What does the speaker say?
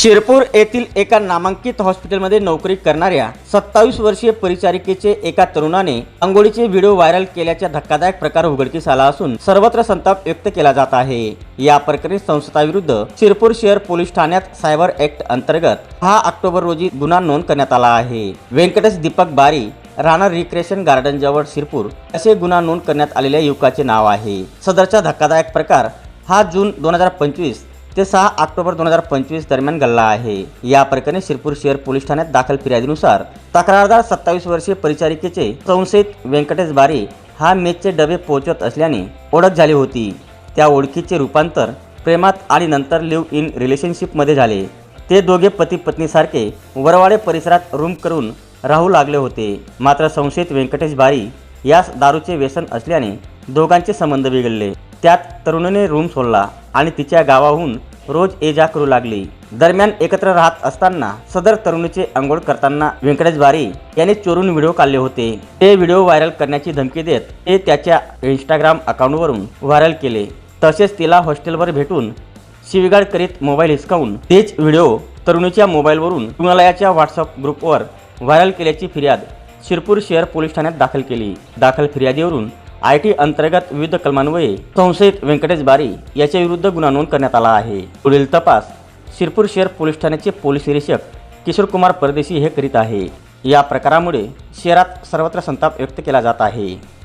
शिरपूर येथील एका नामांकित हॉस्पिटलमध्ये नोकरी करणाऱ्या सत्तावीस वर्षीय परिचारिकेचे एका तरुणाने आंघोळीचे व्हिडिओ व्हायरल केल्याचा धक्कादायक प्रकार उघडकीस आला असून सर्वत्र संताप व्यक्त केला जात आहे. या प्रकरणी संस्थाविरुद्ध शिरपूर शहर पोलीस ठाण्यात सायबर ऍक्ट अंतर्गत हा ऑक्टोबर रोजी गुन्हा नोंद करण्यात आला आहे. व्यंकटेश दीपक बारी राणा रिक्रिएशन गार्डन जवळ शिरपूर असे गुन्हा नोंद करण्यात आलेल्या युवकाचे नाव आहे. सदरचा धक्कादायक प्रकार हा जून दोन हजार पंचवीस ते सहा ऑक्टोबर दोन हजार पंचवीस दरम्यान घडला आहे. या प्रकरणी शिरपूर शहर पोलीस ठाण्यात दाखल फिर्यादीनुसार तक्रारदार सत्तावीस वर्षीय परिचारिकेचे संशयित व्यंकटेश बारी हा मेचचे डबे पोहोचवत असल्याने ओळख झाली होती. त्या ओळखीचे रूपांतर प्रेमात आणि नंतर लिव्ह इन रिलेशनशिपमध्ये झाले. ते दोघे पती पत्नीसारखे वरवाडे परिसरात रूम करून राहू लागले होते. मात्र संशयित व्यंकटेश बारी यास दारूचे व्यसन असल्याने दोघांचे संबंध बिघडले. त्यात तरुणीने रूम सोडला आणि तिच्या गावाहून रोज ये जा करू लागली. दरम्यान एकत्र राहत असताना सदर तरुणीचे आंघोळ करताना व्यंकटेश बारी याने चोरून व्हिडिओ काढले होते. ते व्हिडिओ व्हायरल करण्याची धमकी देत ते त्याच्या इंस्टाग्राम अकाउंटवरून व्हायरल केले. तसेच तिला हॉस्टेलवर भेटून शिवीगाळ करीत मोबाईल हिसकावून तेच व्हिडिओ तरुणीच्या मोबाईलवरून रुग्णालयाच्या व्हॉट्सअप ग्रुपवर व्हायरल केल्याची फिर्याद शिरपूर शहर पोलीस ठाण्यात दाखल केली. दाखल फिर्यादीवरून आय टी अंतर्गत विविध कलमान्वये संशयित व्यंकटेश बारी याच्या विरुद्ध गुन्हा नोंद करण्यात आला आहे. पुढील तपास शिरपूर शहर पोलीस ठाण्याचे पोलीस निरीक्षक किशोर कुमार परदेशी हे करीत आहे. या प्रकारामुळे शहरात सर्वत्र संताप व्यक्त केला जात आहे.